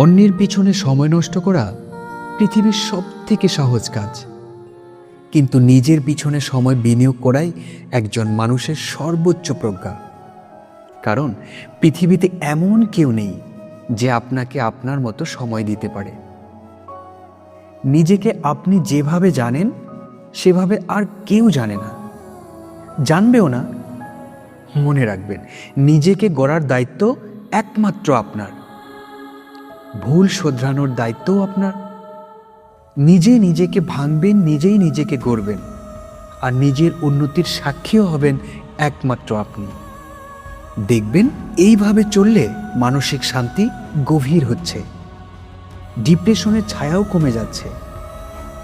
অন্যের পিছনে সময় নষ্ট করা পৃথিবীর সব থেকে সহজ কাজ। কিন্তু নিজের পিছনে সময় বিনিয়োগ করাই একজন মানুষের সর্বোচ্চ প্রজ্ঞা। কারণ পৃথিবীতে এমন কেউ নেই যে আপনাকে আপনার মতো সময় দিতে পারে। নিজেকে আপনি যেভাবে জানেন, সেভাবে আর কেউ জানে না। জানবেও না। মনে রাখবেন, নিজেকে গড়ার দায়িত্ব একমাত্র আপনার। ভুল শোধরানোর দায়িত্বও আপনার। নিজে নিজেকে ভাঙবেন, নিজেই নিজেকে গড়বেন। আর নিজের উন্নতির সাক্ষীও হবেন একমাত্র আপনি। দেখবেন, এইভাবে চললে মানসিক শান্তি গভীর হচ্ছে। ডিপ্রেশনের ছায়াও কমে যাচ্ছে।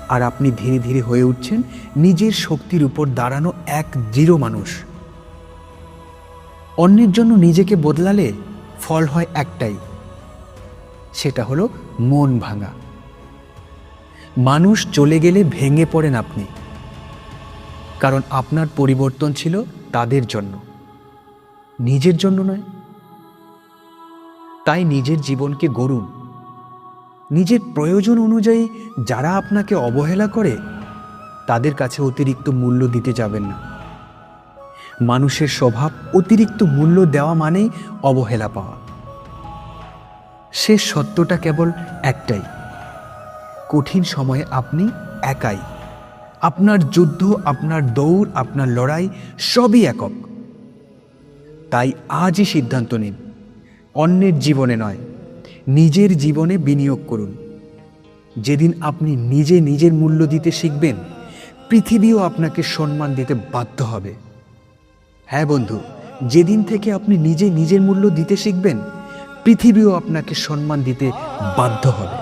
আর আপনি ধীরে ধীরে হয়ে উঠছেন, নিজের শক্তির উপর দাঁড়ানো এক দৃঢ় মানুষ। অন্যের জন্য নিজেকে বদলালে ফল হয় একটাই সেটা হলো মন ভাঙা। মানুষ চলে গেলে ভেঙে পড়েন আপনি। কারণ আপনার পরিবর্তন ছিল তাদের জন্য। নিজের জন্য নয়। তাই নিজের জীবনকে গড়ুন। নিজের প্রয়োজন অনুযায়ী যারা আপনাকে অবহেলা করে, তাদের কাছে অতিরিক্ত মূল্য দিতে যাবেন না। মানুষের স্বভাব অতিরিক্ত মূল্য দেওয়া মানেই অবহেলা পাওয়া। শেষ সত্যটা কেবল একটাই। কঠিন সময়ে আপনি একাই। আপনার যুদ্ধ, আপনার দৌড়, আপনার লড়াই সবই একক। তাই আজই সিদ্ধান্ত নিন, অন্যের জীবনে নয়, নিজের জীবনে বিনিয়োগ করুন। যেদিন আপনি নিজে নিজের মূল্য দিতে শিখবেন, পৃথিবীও আপনাকে সম্মান দিতে বাধ্য হবে। হ্যাঁ বন্ধু, যেদিন থেকে আপনি নিজে নিজের মূল্য দিতে শিখবেন পৃথিবীও আপনাকে সম্মান দিতে বাধ্য হবে।